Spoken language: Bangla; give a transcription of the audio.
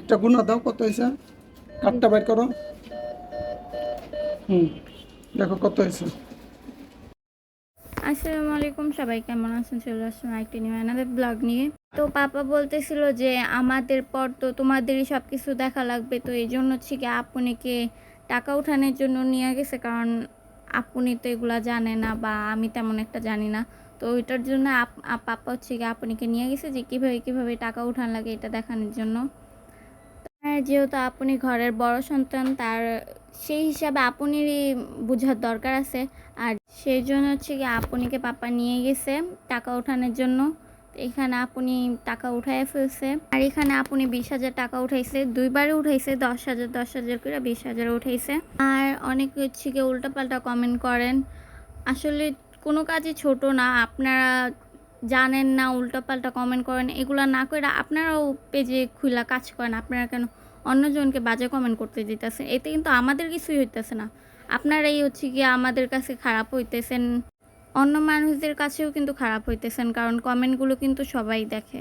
একটা গুণা দাও, কত হয়েছে? কাঠটা বাইর করো। হুম, দেখো কত হয়েছে। আসসালামু আলাইকুম, সবাই কেমন আছেন? চলে আসলাম একটি নিউ আমাদের ব্লগ নিয়ে। তো পাপা বলতেছিল যে, আমাদের পর তো তোমাদেরই সব কিছু দেখা লাগবে, তো এই জন্য হচ্ছে কি আপনিকে টাকা উঠানোর জন্য নিয়ে গেছে, কারণ আপনি তো এগুলা জানে না বা আমি তেমন একটা জানি না। তো ওইটার জন্য পাপা হচ্ছে কি, আপনিকে নিয়ে গেছে যে, কীভাবে কীভাবে টাকা উঠান লাগে এটা দেখানোর জন্য? যেহেতু আপনি ঘরের বড় সন্তান, তার সেই হিসাবে আপনিরই বোঝার দরকার আছে। আর সেই জন্য হচ্ছে কি আপনিকে পাপা নিয়ে গেছে টাকা ওঠানোর জন্য। এখানে আপনি টাকা উঠায় ফেলছে। আর এখানে আপনি বিশ হাজার টাকা উঠাইছে দুইবারে উঠাইছে, দশ হাজার দশ হাজার করে বিশ হাজার উঠাইছে। আর অনেকে হচ্ছে কি উল্টাপাল্টা কমেন্ট করেন। আসলে কোনো কাজই ছোট না, আপনারা জানেন না, উল্টাপাল্টা কমেন্ট করেন। এগুলো না করে আপনারাও পেজে খুলা কাজ করেন, আপনারা কেন অন্যজনকে বাজে কমেন্ট করতে দিতেছে। এতে কিন্তু আমাদের কিছুই হইতেছে না। আপনার এই হচ্ছে গিয়ে আমাদের কাছে খারাপ হইতেছেন। অন্য মানুষদের কাছেও কিন্তু খারাপ হইতেছেন, কারণ কমেন্টগুলো কিন্তু সবাই দেখে।